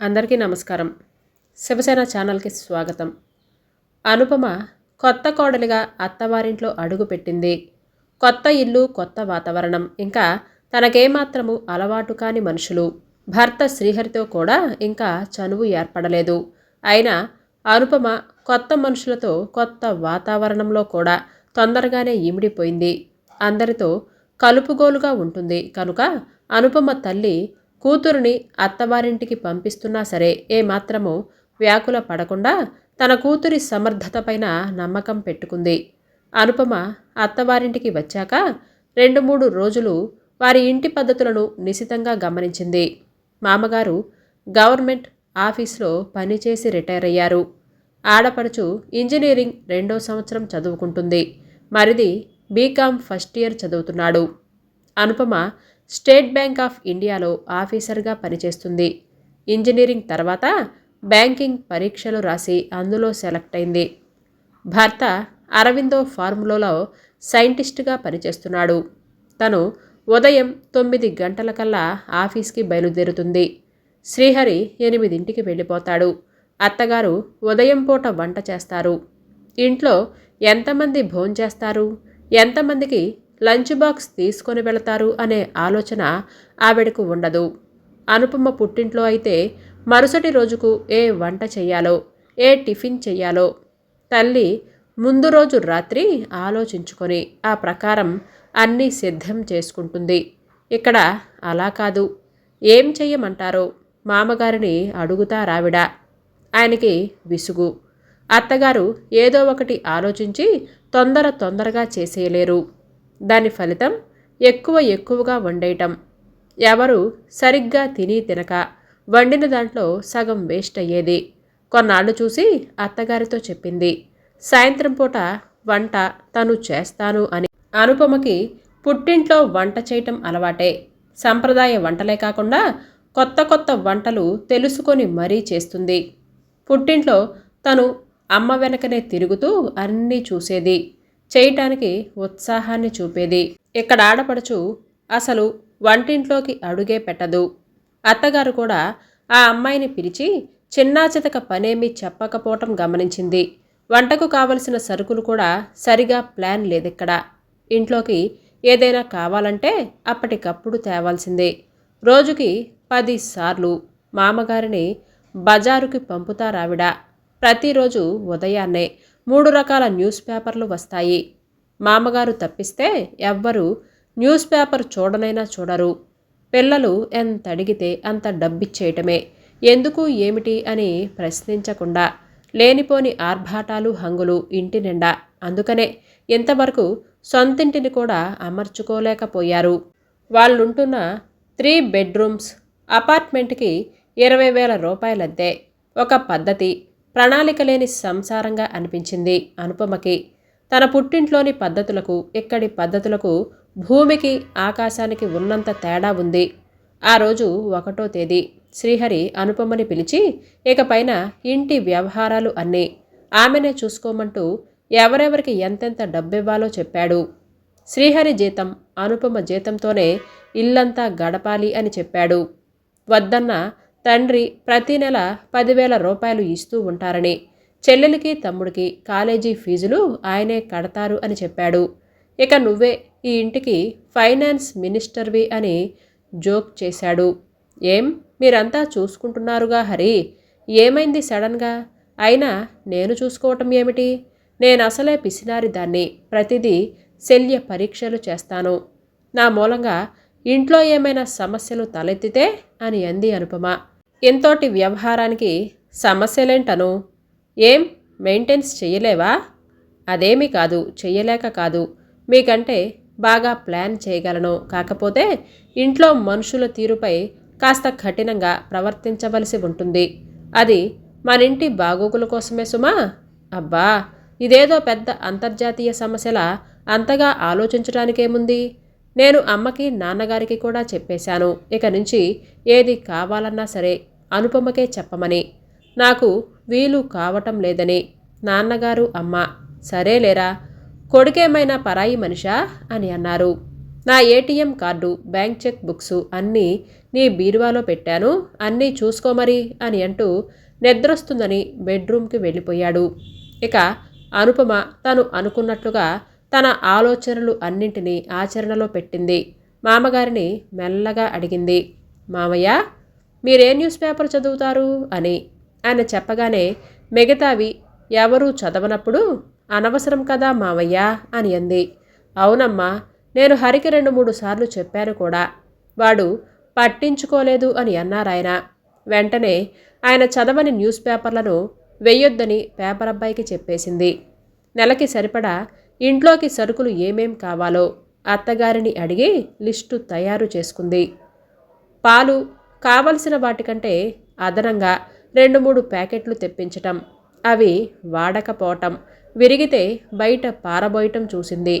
అందరికీ నమస్కారం. శివసేన ఛానల్కి స్వాగతం. అనుపమ కొత్త కోడలిగా అత్తవారింట్లో అడుగుపెట్టింది కొత్త ఇల్లు కొత్త వాతావరణం. ఇంకా తనకేమాత్రము అలవాటు కాని మనుషులు. భర్త శ్రీహరితో కూడా ఇంకా చనువు ఏర్పడలేదు. అయినా అనుపమ కొత్త మనుషులతో కొత్త వాతావరణంలో కూడా తొందరగానే ఈమిడిపోయింది అందరితో కలుపుగోలుగా ఉంటుంది. కనుక అనుపమ తల్లి కూతురుని అత్తవారింటికి పంపిస్తున్నా సరే ఏమాత్రము వ్యాకుల పడకుండా తన కూతురి సమర్థతపైన నమ్మకం పెట్టుకుంది. అనుపమ అత్తవారింటికి వచ్చాక రెండు మూడు రోజులు వారి ఇంటి పద్ధతులను నిశితంగా గమనించింది. మామగారు గవర్నమెంట్ ఆఫీస్లో పనిచేసి రిటైర్ అయ్యారు ఆడపడుచు ఇంజనీరింగ్ రెండో సంవత్సరం చదువుకుంటుంది. మరిది బీకామ్ ఫస్ట్ ఇయర్ చదువుతున్నాడు. అనుపమ స్టేట్ బ్యాంక్ ఆఫ్ ఇండియాలో ఆఫీసర్గా పనిచేస్తుంది. ఇంజనీరింగ్ తర్వాత బ్యాంకింగ్ పరీక్షలు రాసి అందులో సెలెక్ట్ అయింది. భర్త అరవిందో ఫార్ములోలో సైంటిస్ట్గా పనిచేస్తున్నాడు. తను ఉదయం తొమ్మిది గంటలకల్లా ఆఫీస్కి బయలుదేరుతుంది. శ్రీహరి ఎనిమిదింటికి వెళ్ళిపోతాడు. అత్తగారు ఉదయం పూట వంట చేస్తారు. ఇంట్లో ఎంతమంది భోంచేస్తారు? ఎంతమందికి లంచ్ బాక్స్ తీసుకొని వెళతారు అనే ఆలోచన ఆవిడకు ఉండదు. అనుపమ పుట్టింట్లో అయితే మరుసటి రోజుకు ఏ వంట చెయ్యాలో ఏ టిఫిన్ చెయ్యాలో తల్లి ముందు రోజు రాత్రి ఆలోచించుకొని ఆ ప్రకారం అన్నీ సిద్ధం చేసుకుంటుంది. ఇక్కడ అలా కాదు. ఏం చెయ్యమంటారో మామగారిని అడుగుతారావిడ ఆయనకి విసుగు. అత్తగారు ఏదో ఒకటి ఆలోచించి తొందర తొందరగా చేసేయలేరు. దాని ఫలితం ఎక్కువ ఎక్కువగా వండేయటం. ఎవరు సరిగ్గా తిని తినక వండిన దాంట్లో సగం వేస్ట్ అయ్యేది. కొన్నాళ్ళు చూసి అత్తగారితో చెప్పింది. సాయంత్రం పూట వంట తను చేస్తాను అని. అనుపమకి పుట్టింట్లో వంట చేయటం అలవాటే. సంప్రదాయ వంటలే కాకుండా కొత్త కొత్త వంటలు తెలుసుకొని మరీ చేస్తుంది. పుట్టింట్లో తను అమ్మ వెనకనే తిరుగుతూ అన్నీ చూసేది. చేయటానికి ఉత్సాహాన్ని చూపేది. ఇక్కడ ఆడపడుచు అసలు వంటింట్లోకి అడుగే పెట్టదు. అత్తగారు కూడా ఆ అమ్మాయిని పిలిచి చిన్నా చితక పనేమీ చెప్పకపోవటం గమనించింది. వంటకు కావలసిన సరుకులు కూడా సరిగా ప్లాన్ లేదిక్కడ. ఇంట్లోకి ఏదైనా కావాలంటే అప్పటికప్పుడు తేవాల్సిందే. రోజుకి పదిసార్లు మామగారిని బజారుకి పంపుతారావిడ. ప్రతిరోజు ఉదయాన్నే మూడు రకాల న్యూస్ పేపర్లు వస్తాయి. మామగారు తప్పిస్తే ఎవ్వరూ న్యూస్ పేపర్ చూడనైనా చూడరు. పిల్లలు ఎంత అడిగితే అంత డబ్బిచ్చేయటమే. ఎందుకు ఏమిటి అని ప్రశ్నించకుండా లేనిపోని ఆర్భాటాలు హంగులు ఇంటి నిండా. అందుకనే ఇంతవరకు సొంతింటిని కూడా అమర్చుకోలేకపోయారు. వాళ్ళుంటున్న త్రీ బెడ్రూమ్స్ అపార్ట్మెంట్కి ఇరవై వేల రూపాయలద్దే ఒక పద్ధతి. ప్రణాళిక లేని సంసారంగా అనిపించింది అనుపమకి. తన పుట్టింట్లోని పద్ధతులకు ఇక్కడి పద్ధతులకు భూమికి ఆకాశానికి ఉన్నంత తేడా ఉంది. ఆ రోజు ఒకటో తేదీ శ్రీహరి అనుపమని పిలిచి ఇకపైన ఇంటి వ్యవహారాలు అన్నీ ఆమెనే చూసుకోమంటూ ఎవరెవరికి ఎంతెంత డబ్బివ్వాలో చెప్పాడు. శ్రీహరి జీతం అనుపమ జీతంతోనే ఇల్లంతా గడపాలి అని చెప్పాడు. వద్దన్న తండ్రి ప్రతి నెల పదివేల రూపాయలు ఇస్తూ ఉంటారని. చెల్లెలికి తమ్ముడికి కాలేజీ ఫీజులు ఆయనే కడతారు అని చెప్పాడు. ఇక నువ్వే ఈ ఇంటికి ఫైనాన్స్ మినిస్టర్వి అని జోక్ చేశాడు. ఏం? మీరంతా చూసుకుంటున్నారుగా హరి? ఏమైంది సడన్గా? అయినా నేను చూసుకోవటం ఏమిటి? నేను అసలే పిసినారి దాన్ని. ప్రతిదీ శల్య పరీక్షలు చేస్తాను. నా మూలంగా ఇంట్లో ఏమైనా సమస్యలు తలెత్తితే అని అంది అనుపమ. ఎంతోటి వ్యవహారానికి సమస్యలేంటను? ఏం మెయింటెన్స్ చెయ్యలేవా? అదేమీ కాదు చెయ్యలేక కాదు. మీకంటే బాగా ప్లాన్ చేయగలను. కాకపోతే ఇంట్లో మనుషుల తీరుపై కాస్త కఠినంగా ప్రవర్తించవలసి ఉంటుంది. అది మన ఇంటి బాగోగుల కోసమే సుమా? అబ్బా! ఇదేదో పెద్ద అంతర్జాతీయ సమస్యల అంతగా ఆలోచించడానికేముంది? నేను అమ్మకి నాన్నగారికి కూడా చెప్పేశాను. ఇక నుంచి ఏది కావాలన్నా సరే అనుపమకే చెప్పమని. నాకు వీలు కావటం లేదని. నాన్నగారు అమ్మ సరేలేరా కొడుకేమైనా పరాయి మనిషా? అని అన్నారు. నా ATM card bank cheque books అన్నీ నీ బీరువాలో పెట్టాను. అన్నీ చూసుకోమరి అని అంటూ నిద్రొస్తుందని బెడ్రూమ్కి వెళ్ళిపోయాడు. ఇక అనుపమ తను అనుకున్నట్లుగా తన ఆలోచనలు అన్నింటినీ ఆచరణలో పెట్టింది. మామగారిని మెల్లగా అడిగింది మామయ్య మీరే న్యూస్ పేపర్ చదువుతారు? అని. ఆయన చెప్పగానే మిగతావి ఎవరూ చదవనప్పుడు అనవసరం కదా మావయ్య అని అంది. అవునమ్మా నేను హరికి రెండు మూడు సార్లు చెప్పాను కూడా. వాడు పట్టించుకోలేదు అని అన్నారాయన వెంటనే ఆయన చదవని న్యూస్ పేపర్లను వెయ్యొద్దని పేపర్ అబ్బాయికి చెప్పేసింది. నెలకి సరిపడా ఇంట్లోకి సరుకులు ఏమేం కావాలో అత్తగారిని అడిగి లిస్టు తయారు చేసుకుంది. పాలు కావలసిన వాటికంటే అదనంగా రెండు మూడు ప్యాకెట్లు తెప్పించటం అవి వాడకపోవటం విరిగితే బయట పారబోయటం చూసింది.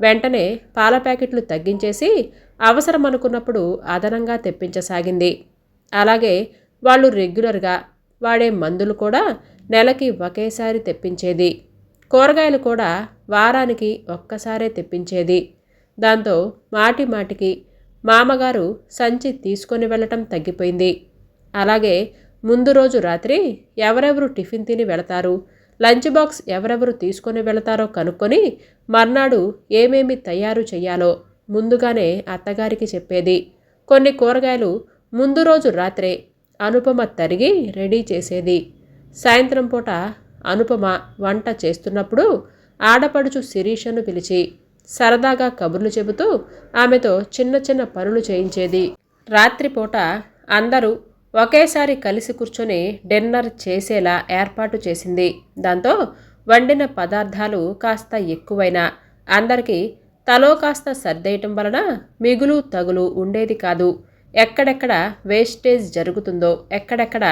వెంటనే పాల ప్యాకెట్లు తగ్గించేసి అవసరం అనుకున్నప్పుడు అదనంగా తెప్పించసాగింది. అలాగే వాళ్ళు రెగ్యులర్గా వాడే మందులు కూడా నెలకి ఒకేసారి తెప్పించేది. కూరగాయలు కూడా వారానికి ఒక్కసారే తెప్పించేది. దాంతో మాటి మాటికి మామగారు సంచి తీసుకొని వెళ్ళటం తగ్గిపోయింది. అలాగే ముందు రోజు రాత్రి ఎవరెవరు టిఫిన్ తిని వెళతారు లంచ్ బాక్స్ ఎవరెవరు తీసుకొని వెళతారో కనుక్కొని మర్నాడు ఏమేమి తయారు చేయాలో ముందుగానే అత్తగారికి చెప్పేది. కొన్ని కూరగాయలు ముందు రోజు రాత్రే అనుపమ తరిగి రెడీ చేసేది. సాయంత్రం పూట అనుపమ వంట చేస్తున్నప్పుడు ఆడపడుచు శిరీషను పిలిచి సరదాగా కబుర్లు చెబుతూ ఆమెతో చిన్న చిన్న పనులు చేయించేది. రాత్రిపూట అందరూ ఒకేసారి కలిసి కూర్చొని డిన్నర్ చేసేలా ఏర్పాటు చేసింది. దాంతో వండిన పదార్థాలు కాస్త ఎక్కువైనా అందరికీ తలో కాస్త సర్దేయటం వలన మిగులు తగులు ఉండేది కాదు. ఎక్కడెక్కడ వేస్టేజ్ జరుగుతుందో ఎక్కడెక్కడ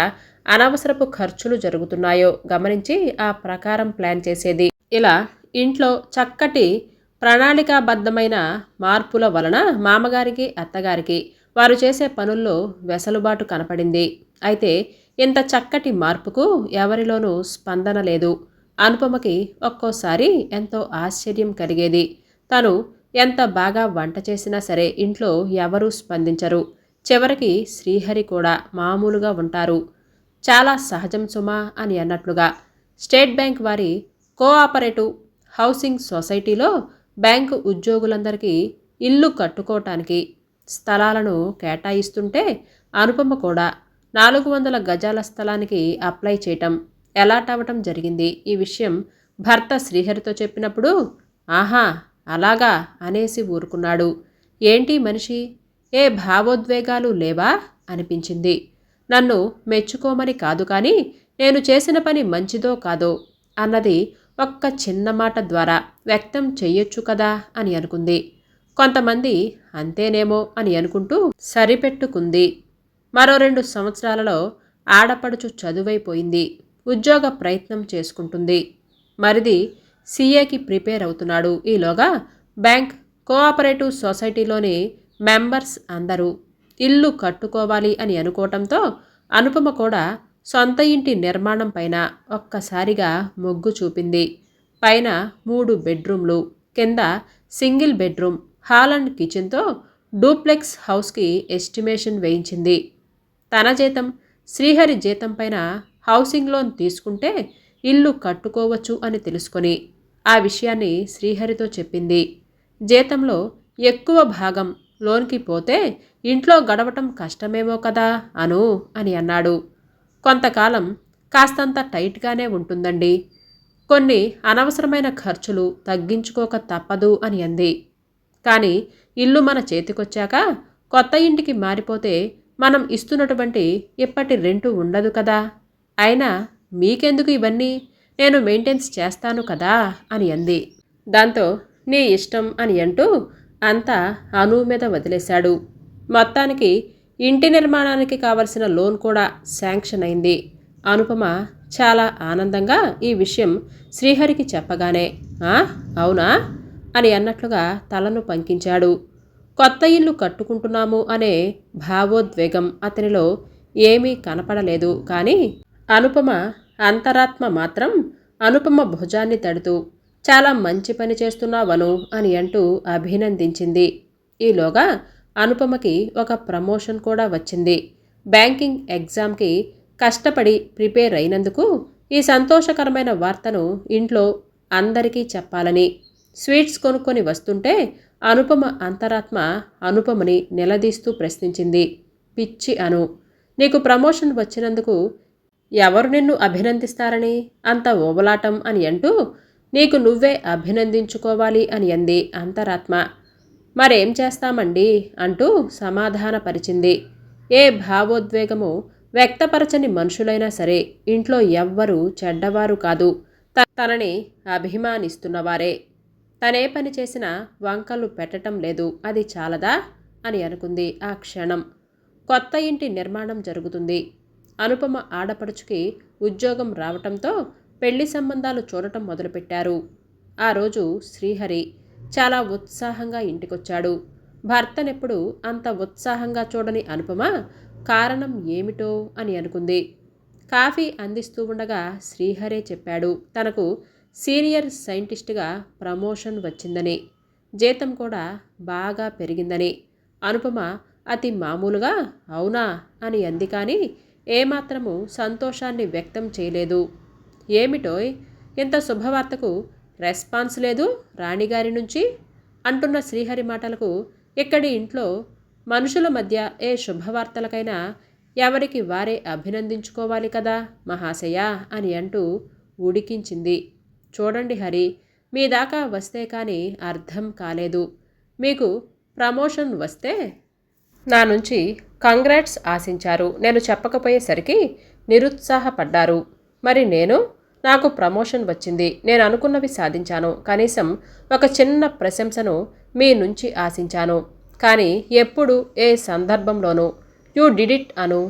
అనవసరపు ఖర్చులు జరుగుతున్నాయో గమనించి ఆ ప్రకారం ప్లాన్ చేసేది. ఇలా ఇంట్లో చక్కటి ప్రణాళికాబద్ధమైన మార్పుల వలన మామగారికి అత్తగారికి వారు చేసే పనుల్లో వెసలుబాటు కనపడింది. అయితే ఇంత చక్కటి మార్పుకు ఎవరిలోనూ స్పందన లేదు. అనుపమకి ఒక్కోసారి ఎంతో ఆశ్చర్యం కలిగేది. తను ఎంత బాగా వంట చేసినా సరే ఇంట్లో ఎవరూ స్పందించరు. చివరికి శ్రీహరి కూడా మామూలుగా ఉంటారు. చాలా సహజం సుమా అని అన్నట్లుగా స్టేట్ బ్యాంక్ వారి కోఆపరేటివ్ హౌసింగ్ సొసైటీలో బ్యాంకు ఉద్యోగులందరికీ ఇల్లు కట్టుకోవటానికి స్థలాలను కేటాయిస్తుంటే అనుపమ కూడా నాలుగు వందల గజాల స్థలానికి అప్లై చేయటం ఎలాట్ అవ్వటం జరిగింది. ఈ విషయం భర్త శ్రీహరితో చెప్పినప్పుడు ఆహా అలాగా అనేసి ఊరుకున్నాడు. ఏంటి మనిషి? ఏ భావోద్వేగాలు లేవా? అనిపించింది. నన్ను మెచ్చుకోమని కాదు కానీ నేను చేసిన పని మంచిదో కాదో అన్నది ఒక్క చిన్న మాట ద్వారా వ్యక్తం చెయ్యొచ్చు కదా అని అనుకుంది. కొంతమంది అంతేనేమో అని అనుకుంటూ సరిపెట్టుకుంది. మరో రెండు సంవత్సరాలలో ఆడపడుచు చదువైపోయింది. ఉద్యోగ ప్రయత్నం చేసుకుంటుంది. మరిది సీఏకి ప్రిపేర్ అవుతున్నాడు. ఈలోగా బ్యాంక్ కోఆపరేటివ్ సొసైటీలోని మెంబర్స్ అందరూ ఇల్లు కట్టుకోవాలి అని అనుకోవటంతో అనుపమ కూడా సొంత ఇంటి నిర్మాణం పైన ఒక్కసారిగా మొగ్గు చూపింది. పైన మూడు బెడ్రూమ్లు కింద సింగిల్ బెడ్రూమ్ హాల్ అండ్ కిచెన్తో డూప్లెక్స్ హౌస్కి ఎస్టిమేషన్ వేయించింది. తన జీతం శ్రీహరి జీతం పైన హౌసింగ్ లోన్ తీసుకుంటే ఇల్లు కట్టుకోవచ్చు అని తెలుసుకొని ఆ విషయాన్ని శ్రీహరితో చెప్పింది. జీతంలో ఎక్కువ భాగం లోన్కి పోతే ఇంట్లో గడవటం కష్టమేమో కదా అను అని అన్నాడు. కొంతకాలం కాస్తంత టైట్గానే ఉంటుందండి. కొన్ని అనవసరమైన ఖర్చులు తగ్గించుకోక తప్పదు అని అంది. కానీ ఇల్లు మన చేతికొచ్చాక కొత్త ఇంటికి మారిపోతే మనం ఇస్తున్నటువంటి ఇప్పటి రెంటు ఉండదు కదా. అయినా మీకెందుకు ఇవన్నీ? నేను మెయింటెన్స్ చేస్తాను కదా అని అంది. దాంతో నీ ఇష్టం అని అంటూ అంతా అను మీద వదిలేశాడు. మొత్తానికి ఇంటి నిర్మాణానికి కావలసిన లోన్ కూడా శాంక్షన్ అయింది. అనుపమ చాలా ఆనందంగా ఈ విషయం శ్రీహరికి చెప్పగానే "ఆ, అవునా? అని అన్నట్లుగా తలను పంకించాడు. కొత్త ఇల్లు కట్టుకుంటున్నాము అనే భావోద్వేగం అతనిలో ఏమీ కనపడలేదు. కానీ అనుపమ అంతరాత్మ మాత్రం అనుపమ భుజాన్ని తడుతూ చాలా మంచి పని చేస్తున్నావను అని అంటూ అభినందించింది. ఈలోగా అనుపమకి ఒక ప్రమోషన్ కూడా వచ్చింది. బ్యాంకింగ్ ఎగ్జామ్కి కష్టపడి ప్రిపేర్ అయినందుకు ఈ సంతోషకరమైన వార్తను ఇంట్లో అందరికీ చెప్పాలని. స్వీట్స్ కొనుక్కొని వస్తుంటే అనుపమ అంతరాత్మ అనుపమని నిలదీస్తూ ప్రశ్నించింది. పిచ్చి అను. నీకు ప్రమోషన్ వచ్చినందుకు ఎవరు నిన్ను అభినందిస్తారని? అంత ఓబలాటం అని అంటూ నీకు నువ్వే అభినందించుకోవాలి అని అంది అంతరాత్మ. మరేం చేస్తామండి? అంటూ సమాధానపరిచింది. ఏ భావోద్వేగము వ్యక్తపరచని మనుషులైనా సరే ఇంట్లో ఎవ్వరూ చెడ్డవారు కాదు. త- తనని అభిమానిస్తున్నవారే. తనే పని చేసినా వంకలు పెట్టటం లేదు. అది చాలదా? అని అనుకుంది ఆ క్షణం. కొత్త ఇంటి నిర్మాణం జరుగుతుంది. అనుపమ ఆడపడుచుకి ఉద్యోగం రావటంతో పెళ్ళి సంబంధాలు చూడటం మొదలుపెట్టారు. ఆ రోజు శ్రీహరి చాలా ఉత్సాహంగా ఇంటికొచ్చాడు. భర్తనెప్పుడు అంత ఉత్సాహంగా చూడని అనుపమ కారణం ఏమిటో అని అనుకుంది. కాఫీ అందిస్తూ ఉండగా శ్రీహరే చెప్పాడు తనకు సీనియర్ సైంటిస్ట్గా ప్రమోషన్ వచ్చిందని జీతం కూడా బాగా పెరిగిందని. అనుపమ అతి మామూలుగా అవునా? అని అంది కానీ ఏమాత్రము సంతోషాన్ని వ్యక్తం చేయలేదు. ఏమిటోయ్? ఇంత శుభవార్తకు రెస్పాన్స్ లేదు రాణిగారి నుంచి అంటున్న శ్రీహరి మాటలకు ఇక్కడి ఇంట్లో మనుషుల మధ్య ఏ శుభవార్తలకైనా ఎవరికి వారే అభినందించుకోవాలి కదా మహాశయ అని అంటూ ఉడికించింది. చూడండి హరి మీ దాకా వస్తే కానీ అర్థం కాలేదు. మీకు ప్రమోషన్ వస్తే నా నుంచి కంగ్రాట్స్ ఆశించారు. నేను చెప్పకపోయేసరికి నిరుత్సాహపడ్డారు. మరి నేను నాకు ప్రమోషన్ వచ్చింది. నేను అనుకున్నవి సాధించాను. కనీసం ఒక చిన్న ప్రశంసను మీ నుంచి ఆశించాను. కానీ ఎప్పుడు ఏ సందర్భంలోనూ యూ డిడిట్ అను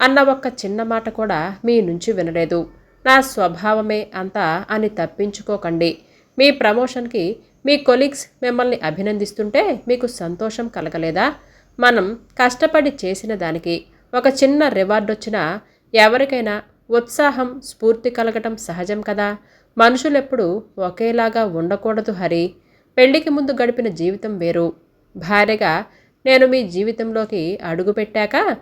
అన్న ఒక్క చిన్న మాట కూడా మీ నుంచి వినలేదు. నా స్వభావమే అంతా అని తప్పించుకోకండి. మీ ప్రమోషన్కి మీ కొలీగ్స్ మిమ్మల్ని అభినందిస్తుంటే మీకు సంతోషం కలగలేదా? మనం కష్టపడి చేసిన దానికి ఒక చిన్న రివార్డ్ వచ్చినా ఎవరికైనా ఉత్సాహం స్ఫూర్తి కలగటం సహజం కదా. మనుషులెప్పుడు ఒకేలాగా ఉండకూడదు హరి. పెళ్ళికి ముందు గడిపిన జీవితం వేరు. భార్యగా నేను మీ జీవితంలోకి అడుగుపెట్టాక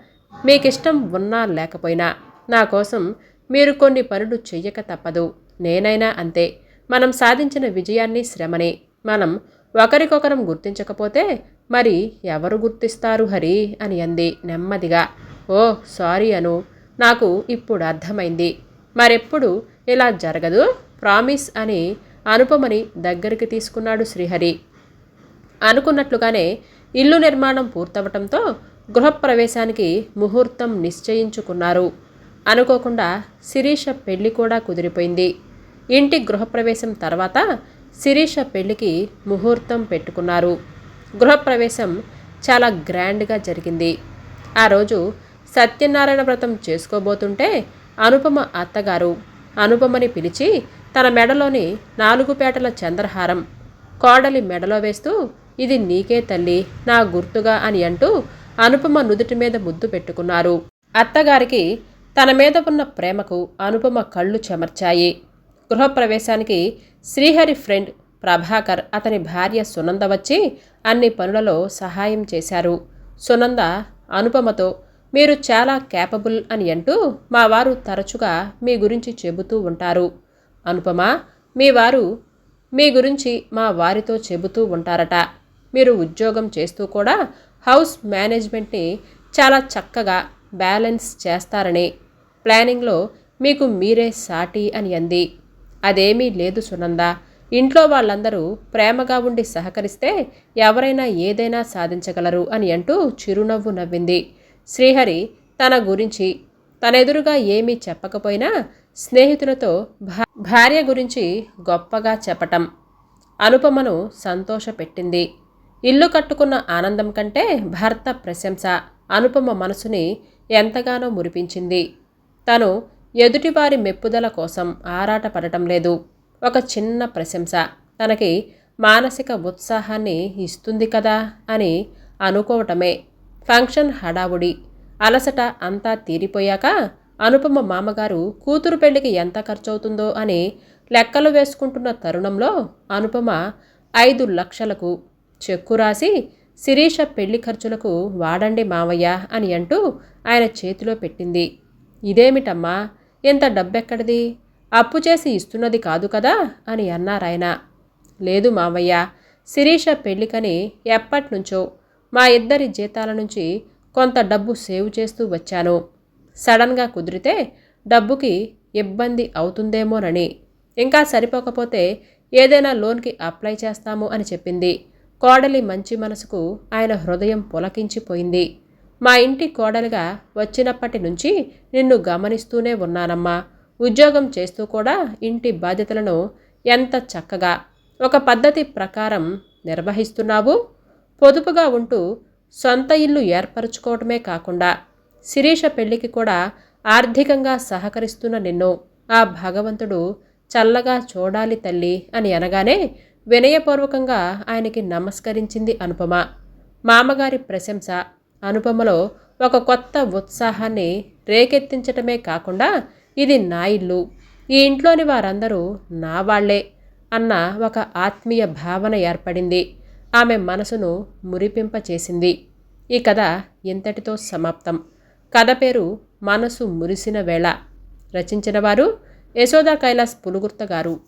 మీకిష్టం ఉన్నా లేకపోయినా నా కోసం మీరు కొన్ని పనులు చెయ్యక తప్పదు. నేనైనా అంతే. మనం సాధించిన విజయాన్ని శ్రమని. మనం ఒకరికొకరం గుర్తించకపోతే మరి ఎవరు గుర్తిస్తారు హరి అని అంది నెమ్మదిగా. ఓ సారీ అను. నాకు ఇప్పుడు అర్థమైంది. మరెప్పుడు ఇలా జరగదు. ప్రామిస్ అని అనుపమని దగ్గరికి తీసుకున్నాడు శ్రీహరి. అనుకున్నట్లుగానే ఇల్లు నిర్మాణం పూర్తవటంతో గృహప్రవేశానికి ముహూర్తం నిశ్చయించుకున్నారు. అనుకోకుండా శిరీష పెళ్ళి కూడా కుదిరిపోయింది. ఇంటి గృహప్రవేశం తర్వాత శిరీష పెళ్ళికి ముహూర్తం పెట్టుకున్నారు. గృహప్రవేశం చాలా గ్రాండ్గా జరిగింది. ఆ రోజు సత్యనారాయణ వ్రతం చేసుకోబోతుంటే అనుపమ అత్తగారు అనుపమని పిలిచి తన మెడలోని నాలుగు పేటల చంద్రహారం కోడలి మెడలో వేస్తూ ఇది నీకే తల్లి నా గుర్తుగా అని అంటూ అనుపమ నుదుటి మీద ముద్దు పెట్టుకున్నారు. అత్తగారికి తన మీద ఉన్న ప్రేమకు అనుపమ కళ్ళు చెమర్చాయి. గృహప్రవేశానికి శ్రీహరి ఫ్రెండ్ ప్రభాకర్ అతని భార్య సునంద వచ్చి అన్ని పనులలో సహాయం చేశారు. సునంద అనుపమతో మీరు చాలా క్యాపబుల్ అని అంటూ మా వారు తరచుగా మీ గురించి చెబుతూ ఉంటారు. అనుపమ మీ వారు మీ గురించి మా వారితో చెబుతూ ఉంటారట. మీరు ఉద్యోగం చేస్తూ కూడా హౌస్ మేనేజ్మెంట్ని చాలా చక్కగా బ్యాలెన్స్ చేస్తారని ప్లానింగ్లో మీకు మీరే సాటి అని అంది. అదేమీ లేదు సునంద. ఇంట్లో వాళ్ళందరూ ప్రేమగా ఉండి సహకరిస్తే ఎవరైనా ఏదైనా సాధించగలరు అని అంటూ చిరునవ్వు నవ్వింది. శ్రీహరి తన గురించి తనెదురుగా ఏమీ చెప్పకపోయినా స్నేహితులతో భార్య గురించి గొప్పగా చెప్పటం. అనుపమను సంతోషపెట్టింది. ఇల్లు కట్టుకున్న ఆనందం కంటే భర్త ప్రశంస అనుపమ మనసుని ఎంతగానో మురిపించింది. తను ఎదుటివారి మెప్పుదల కోసం ఆరాటపడటం లేదు. ఒక చిన్న ప్రశంస తనకి మానసిక ఉత్సాహాన్ని ఇస్తుంది కదా అని అనుకోవటమే. ఫంక్షన్ హడావుడి. అలసట అంతా తీరిపోయాక అనుపమ మామగారు కూతురు పెళ్ళికి ఎంత ఖర్చవుతుందో అని లెక్కలు వేసుకుంటున్న తరుణంలో అనుపమ ఐదు లక్షలకు చెక్కు రాసి శిరీష పెళ్ళి ఖర్చులకు వాడండి మావయ్య అని అంటూ ఆయన చేతిలో పెట్టింది. ఇదేమిటమ్మా? ఎంత డబ్బెక్కడిది? అప్పు చేసి ఇస్తున్నది కాదు కదా? అని అన్నారాయన. లేదు మావయ్య శిరీష పెళ్ళికని ఎప్పటినుంచో మా ఇద్దరి జీతాల నుంచి కొంత డబ్బు సేవ్ చేస్తూ వచ్చాను. సడన్గా కుదిరితే డబ్బుకి ఇబ్బంది అవుతుందేమోనని. ఇంకా సరిపోకపోతే ఏదైనా లోన్కి అప్లై చేస్తాము అని చెప్పింది. కోడలి మంచి మనసుకు ఆయన హృదయం పులకించిపోయింది. మా ఇంటి కోడలిగా వచ్చినప్పటి నుంచి నిన్ను గమనిస్తూనే ఉన్నానమ్మా. ఉద్యోగం చేస్తూ కూడా ఇంటి బాధ్యతలను ఎంత చక్కగా ఒక పద్ధతి ప్రకారం నిర్వహిస్తున్నావు? పొదుపుగా ఉంటూ సొంత ఇల్లు ఏర్పరచుకోవటమే కాకుండా శిరీష పెళ్ళికి కూడా ఆర్థికంగా సహకరిస్తున్న నిన్ను ఆ భగవంతుడు చల్లగా చూడాలి తల్లి అని అనగానే వినయపూర్వకంగా ఆయనకి నమస్కరించింది అనుపమ. మామగారి ప్రశంస అనుపమలో ఒక కొత్త ఉత్సాహాన్ని రేకెత్తించటమే కాకుండా ఇది నా ఇల్లు ఈ ఇంట్లోని వారందరూ నా వాళ్ళే అన్న ఒక ఆత్మీయ భావన ఏర్పడింది. ఆమె మనసును మురిపింపచేసింది. ఈ కథ ఇంతటితో సమాప్తం. కథ పేరు మనసు మురిసిన వేళ. రచించిన వారు యశోదా కైలాస్ పులుగుర్త గారు.